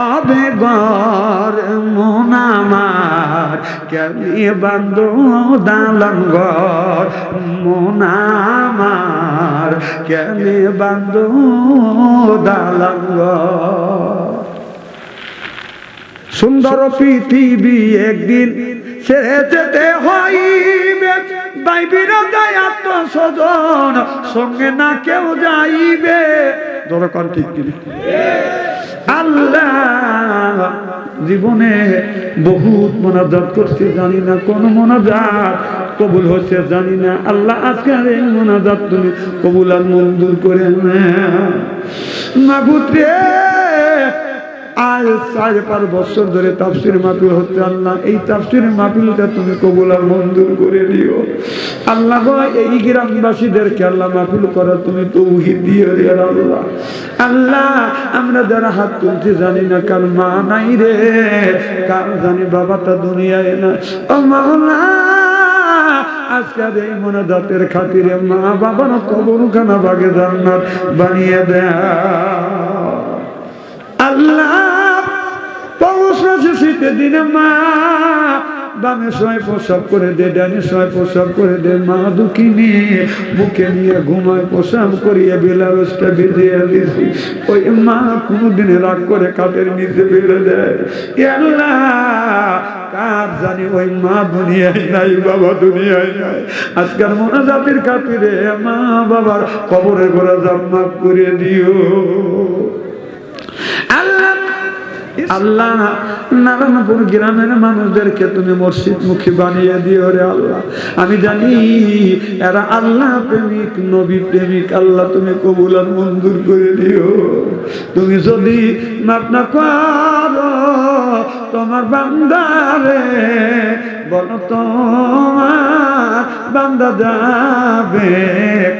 হবে গর মোনামার কেমনি বান্ধ গর মোনামার কেমনি বান্ধ ঘর। সুন্দর পৃথিবী একদিন ছেড়ে যেতে হইবে। বাইবির আত্মস্বজন, সঙ্গে না কেউ যাইবে। দরকার ঠিক কিনা আল্লাহ জীবনে বহুত মোনাজাত করছে, জানি না কোন মোনাজাত কবুল হচ্ছে, জানি না। আল্লাহ আজকের এই মোনাজাত তুমি কবুল আর মঞ্জুর করে মাগুত্রে পাঁচ বছর ধরে হচ্ছে আল্লাহ, এই তুমি করে দিও। আল্লাহ, এই করা তুমি আল্লাহ। আমরা যারা হাত তুলছি জানি না কার মা নাই রে, কার জানি বাবাটা দুনিয়ায় না ও মাওলা আজকের এই খাতিরে মা বাবার কবরখানা বাগে জান্নাত বানিয়ে দেয়। পৌঁছে শীতে দিনে মা সময় প্রসাব করে দে, ডানে সময় প্রসাব করে দে, মা বুকে নিয়ে ঘুমায় করিয়ে বেলারসটা বেঁধে ওই মা কোনোদিনে রাগ করে কাঠের নিচে বেড়ে দেয়। কার জানি ওই মা দুনিয়ায় নাই, বাবা দুনিয়ায় নাই। আজকাল মোনাজাতির খাতিরে মা বাবার কবরে করে জাম্মা করে দিও। আল্লাহ আল্লাহ, নারায়ণপুর গ্রামের মানুষদেরকে তুমি মসজিদ মুখী বানিয়ে দিও রে আল্লাহ। আমি জানি এরা আল্লাহ প্রেমিক, নবী প্রেমিক, আল্লাহ তুমি কবুল মঞ্জুর করে দিও। তুমি যদি তোমার বান্দারে তোমার বান্দা যাবে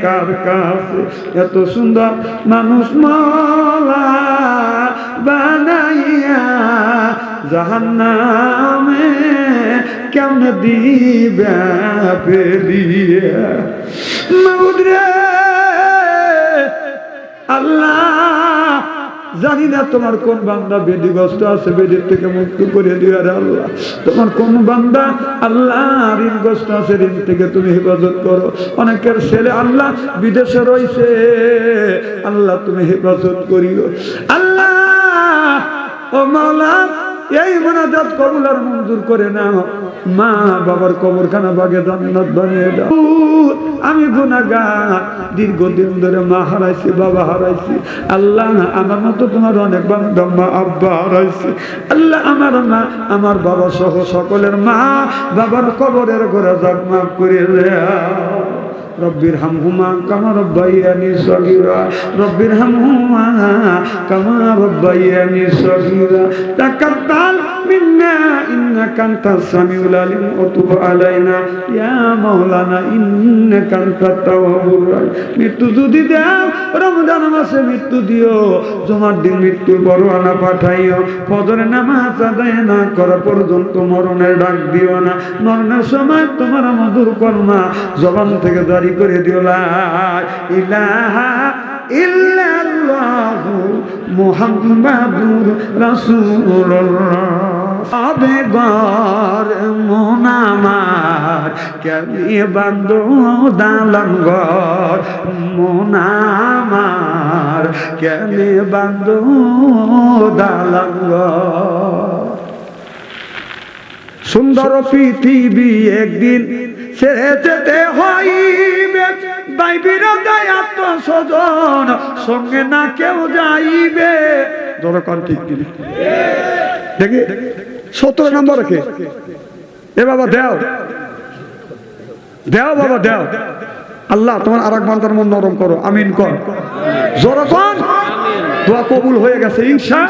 কার কাছে? এত সুন্দর মানুষ মলা বানাইয়া জাহান্নামে কেমন দিবে ফেলিয়া? আল্লাহ, জানি না তোমার কোন বান্দা বেদিগ্রস্ত আছে, বেদির থেকে মুক্ত করে রে আল্লাহ। তোমার কোন বান্দা আল্লাহ ঋণগ্রস্ত আছে, ঋণ থেকে তুমি হেফাজত করো। অনেকের ছেলে আল্লাহ বিদেশে রয়েছে, আল্লাহ তুমি হেফাজত করিও। আল্লাহ ও মাওলা, এই মোনাজাত কবুল আর মঞ্জুর করে নাও। মা বাবার কবরখানা বাগে জান্নাত বানিয়ে দাও। আমি গুনাহগার, দীর্ঘদিন ধরে মা হারাইছি, বাবা হারাইছি। আল্লাহ আমার মতো তোমার অনেক বান্ধব মা আব্বা হারাইছি। আল্লাহ আমার মা, আমার বাবা সহ সকলের মা বাবার কবরের ঘরে জাগমাগ করে দেয়া। রব্বির হামহুমা কামা রব্বাইয়ানি সগিরা রব্বির হামহুমা কামা রব্বাইয়ানি সগিরা। তাকাব্বাল মিন্না, ইন্নাকা আনতাস সামিউল আলিম, ও তুব আলাইনা। ইয়া মাওলানা, ইন্নাকা আনতাত তাওয়াবুর রহিম মৃত্যু যদি দাও, রমজান মাসে মৃত্যু দিও। জুমার দিন মৃত্যুর পরোয়ানা পাঠাইও। ফজরের নামাজ আদায় না করা পর্যন্ত মরণের ডাক দিও না। মরণের সময় তোমার মধুর কর্মা জবান থেকে দাঁড়িয়ে জারি করে দিও ইলাহা ইল্লাল্লাহু মোনামার কেমনি বান্ধ দালান মোনামার সুন্দর পৃথিবী একদিন ছেড়ে যেতে হইবে বাইবির আত্মস্বজন, সঙ্গে না কেউ যাইবে। দরকার ঠিক দেখি, সতেরো নম্বর কে? এ বাবা, দেও। দেও বাবা, দেও। আল্লাহ, তোমার আর এক বান্দার মন নরম করো। আমিন কর। জোরকন দোয়া কবুল হয়ে গেছে, ইনশা।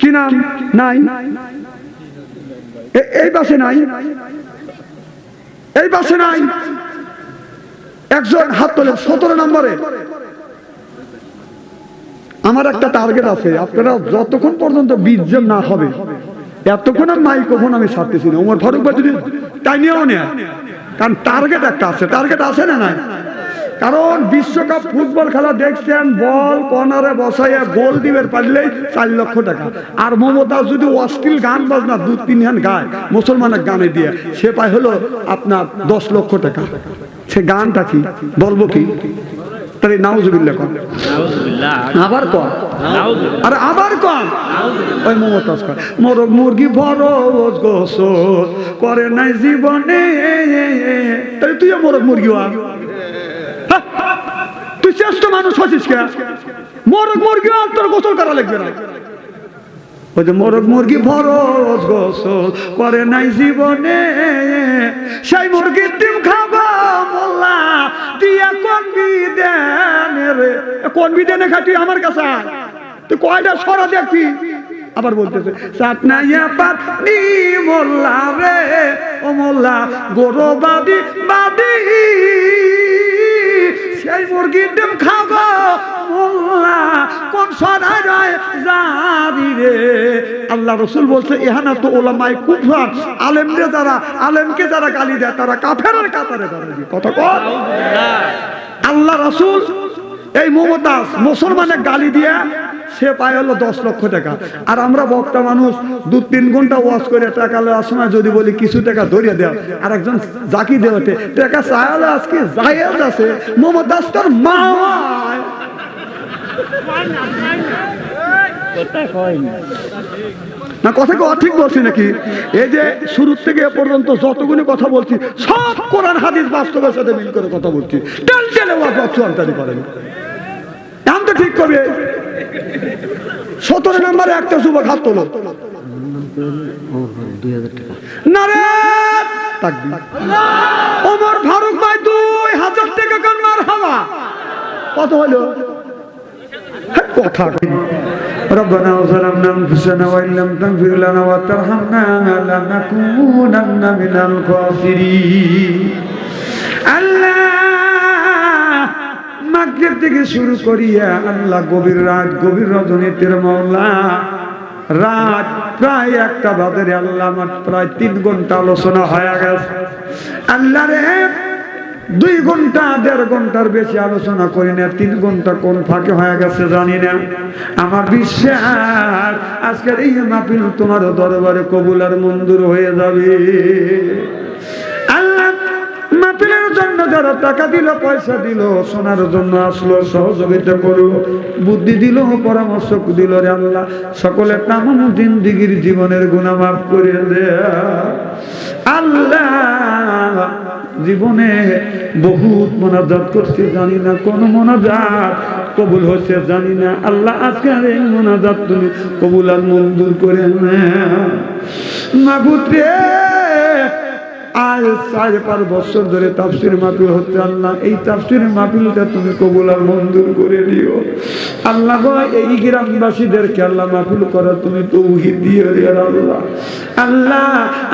কি নাম? নাই। এই বাসে নাই। এই বাসে নাই। একজন হাত তোলে সতেরো নম্বরে। আমার একটা টার্গেট আছে, আপনারা যতক্ষণ পর্যন্ত বীর্যম না হবে, এতক্ষণ মাইক্রোফোন আমি ছাড়তেছি না। ওমর ফারুক ভাই যদি তাই নিয়েও নেয়, কারণ টার্গেট একটা আছে টার্গেট আছে না নাই? কারণ বিশ্বকাপ ফুটবল খেলা দেখছেন, বল কর্নারে বসাইয়া গোল দিবের পারলেই চার লক্ষ টাকা। আর মমতা যদি অশ্লীল গান বাজনা দু তিন গান গায়, মুসলমানের গানে দিয়ে, সে পায় হলো আপনার দশ লক্ষ টাকা। সে গানটা কি? বলব কি? তাহলে নাউজুবিল্লাহ কর। আবার কর। আরে আবার কর। ওই মমতাজ কর। মোরগ মুরগি বড় গোসল করে নাই জীবনে। তাহলে তুইও মোরগ মুরগি হওয়া। তুই শ্রেষ্ঠ মানুষ হচ্ছিস কে? মোরগ মুরগি আর তোর গোসল করা লাগবে না। ওই যে মোরগ মুরগি ফরজ গোসল করে নাই জীবনে। সেই মুরগির ডিম খাব মোল্লা, দিয়া কোন বিদেন রে। কোন বিদেনে খাটি আমার কাছে। তুই কয়টা সরা দেখবি আবার বলতেছে সাতনাইয়া পাতনি মোল্লা রে। ও মোল্লা, গরো বাদি বাদি। সেই মুরগির ডিম খাব মোল্লা, কোন রয় আল্লাহ রসুল বলছে, এহানা তো ওলামাই কুফার আলেমরে যারা, আলেমকে যারা গালি দেয়, তারা কাফেরের কাতারে কথা কর আল্লাহ রসুল এই মমতাজ মুসলমানের গালি দিয়ে সে পায় হলো দশ লক্ষ টাকা। আর আমরা বক্তা মানুষ, দু তিন ঘণ্টা ওয়াশ করে টাকা লওয়ার সময় যদি বলি কিছু টাকা ধরিয়ে দেওয়া। আর একজন জাকি দেওয়াতে, টাকা চাইলে আজকে জায়েজ আছে। মমতাজ তোর মা না কথা কথা ঠিক বলছি নাকি? এই যে শুরুর থেকে এ পর্যন্ত যতগুলি কথা বলছি সব কোরআন হাদিস বাস্তবের সাথে মিল করে কথা বলছি। টেল টেলে চুয়ান্তারি করেন। তো ঠিক করবে। সতেরো নম্বরে একটা যুবক হাত তোলো। ওমর ফারুক ভাই দুই হাজার টাকা কান মার হাওয়া। কত হলো? হ্যাঁ, কথা? ربنا ظلمنا انفسنا وان لم تغفر لنا وترحمنا لنكونن من الخاسرين আল্লাহ মাগরিব থেকে শুরু করিয়া আল্লাহ গভীর রাত গভীর রজনীতির মৌলা রাত প্রায় একটা বাজারে আল্লাহ আমার প্রায় তিন ঘন্টা আলোচনা হয়ে গেছে আল্লাহ রে দুই ঘণ্টা, দেড় ঘণ্টার বেশি আলোচনা করি না, তিন ঘণ্টা কোন ফাঁকে হয়ে গেছে জানি না। আমার বিশ্বাস, আজকের এই মাহফিল তোমার দরবারে কবুল আর মঞ্জুর হয়ে যাবে। আল্লাহ জন্য টাকা দিল, পয়সা দিল, শোনার জন্য আসলো, সহযোগিতা বুদ্ধি দিল পরামর্শ দিল রে আল্লাহ, সকলে জীবনের গুণা মাফ করে দেয়া। আল্লাহ জীবনে বহুত মোনাজাত করছে, জানি না কোন মোনাজাত কবুল হচ্ছে, জানি না। আল্লাহ আজকের এই মোনাজাত তুমি কবুল আর মঞ্জুর করে না। মাগুত্রে আজ সাড়ে পাঁচ বছর ধরে তাফসির মাহফিল হচ্ছে আল্লাহ। এই তাফসির মাহফিলটা তুমি কবুল আর মঞ্জুর করে দিও আল্লাহ এই গ্রামবাসীদেরকে আল্লাহ মাহফিল করা তুমি তৌহিদ দিও আল্লাহ। আল্লাহ,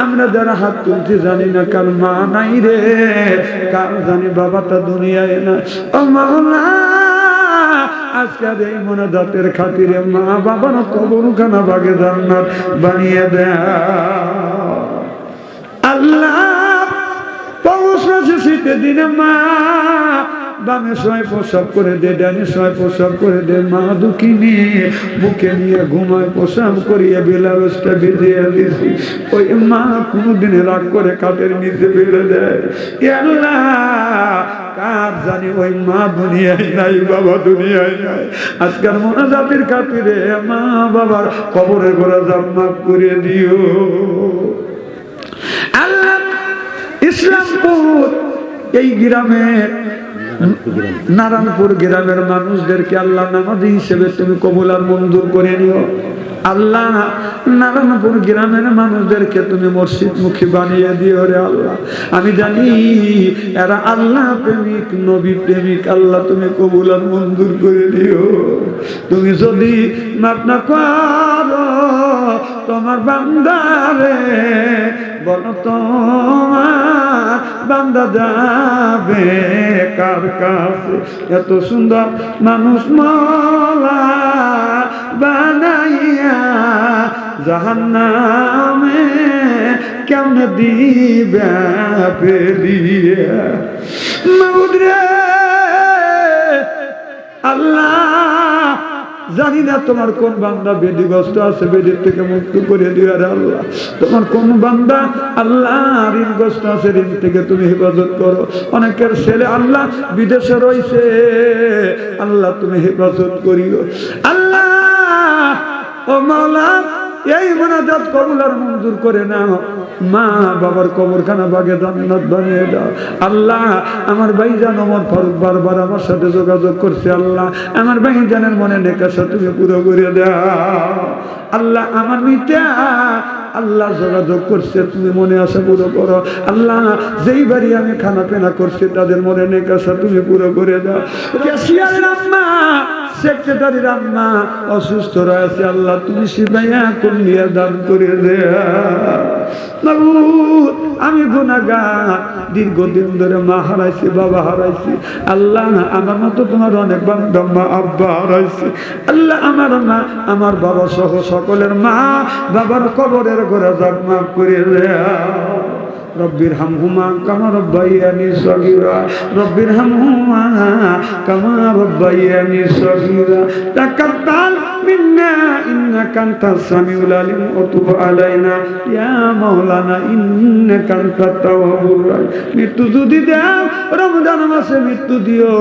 আমরা যারা হাত তুলছি জানি না কার মা নাই রে, কার জানি বাবাটা দুনিয়ায় না ও মাওলা আজকের এই মনোদাতের খাতিরে মা বাবার কবর খানা বাগে জান্নাত বানিয়ে দেয়। শীতের দিনে মা। বামে সময় প্রসব করে দে, ডানে সময় প্রসব করে দে, মা দুঃখিনী। বুকে নিয়ে ঘুমায় প্রসব করিয়ে বেলারসটা বেঁধে দিছি ওই মা কোনোদিনে রাগ করে কাঠের নিচে বেড়ে দেয়। আল্লাহ, কার জানি ওই মা দুনিয়ায় নাই, বাবা দুনিয়ায় নাই। আজকাল মোনাজাতির খাতিরে মা বাবার কবরে গোড়া জাম্মাপ করে দিও। আল্লাহ, ইসলামপুর এই গ্রামে নারায়ণপুর গ্রামের মানুষদেরকে আল্লাহ নামাজি হিসেবে তুমি কবুল আর মঞ্জুর করে নিও। আল্লাহ নারায়ণপুর গ্রামের মানুষদেরকে তুমি মসজিদ মুখী বানিয়ে দিও রে আল্লাহ। আমি জানি এরা আল্লাহ প্রেমিক, নবী প্রেমিক, আল্লাহ তুমি কবুল আর মঞ্জুর করে দিও তুমি যদি না করো, তোমার বান্দারে বল তোমার বান্দা যাবে কার কাছে? এত সুন্দর মানুষ মালা বানাইয়া জাহান্নামে কেমন দিবে পেরিয়ে মাউদ্রে, আল্লাহ জানি না তোমার কোন বান্দা বেদিগ্রস্ত আছে, বেদির থেকে মুক্ত করে দিও আল্লাহ। তোমার কোন বান্দা আল্লাহ ঋণগ্রস্ত আছে, ঋণ থেকে তুমি হেফাজত করো। অনেকের ছেলে আল্লাহ বিদেশে রয়েছে আল্লাহ তুমি হেফাজত করিও। আল্লাহ, ও মাওলা এই মোনাজাত কবুলার মঞ্জুর করে নাও। মা বাবার কবরখানা বাগে জান্নাত বানিয়ে দাও। আল্লাহ, আমার ভাই জান আমার ফারুক বারবার আমার সাথে যোগাযোগ করছে, আল্লাহ। আমার ভাই জানের মনে নেকাশা তুমি পুরো করে দাও। আল্লাহ, আমার মিটা আল্লাহ যোগাযোগ করছে, তুমি মনে আসা পুরো করো। আল্লাহ, যেই বাড়ি আমি খানা পেনা করছি, তাদের মনে নেকাশা তুমি পুরো করে দাও। ক্যাশিয়ারের আম্মা? সেক্রেটারির আম্মা অসুস্থ রয়েছে আল্লাহ তুমি শিবাইয়া কুলিয়া দান করে দে। মাবুদ, আমি গুনাগার দীর্ঘদিন ধরে মা হারাইছি বাবা হারাইছি। আল্লাহ আমার মতো তোমার অনেক বান্ধব মা আব্বা হারাইছি। আল্লাহ আমার মা আমার বাবা সহ সকলের মা বাবার কবরের ঘরে মাফ করে দেয়া রব্বির হামহুমা কামা রব্বাইয়ানি সগীরা রব্বির হামহুমা কামা রব্বাইয়ানি সগীরা তাকাব্বাল ইন্নাকা আনতাস সামিউল আলিম ওয়া তুব আলাইনা। ইয়া মাওলানা, ইন্নাকা আনতাত তাওয়াবুর রাহিম। মৃত্যু যদি দাও, রমজান মাসে মৃত্যু দিও।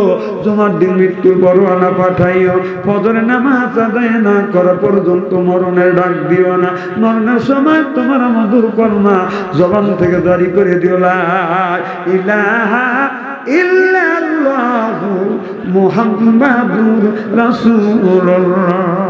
জুমার দিন মৃত্যুর পরোয়ানা পাঠাইও। ফজরের নামাজ আদায় না করা পর্যন্ত মরণের ডাক দিও না। মরণের সময় তোমার মধুর কর্মা জবান থেকে জারি করে দিও। লা ইলাহা ইল্লাল্লাহু মুহাম্মাদুর রাসূলুল্লাহ।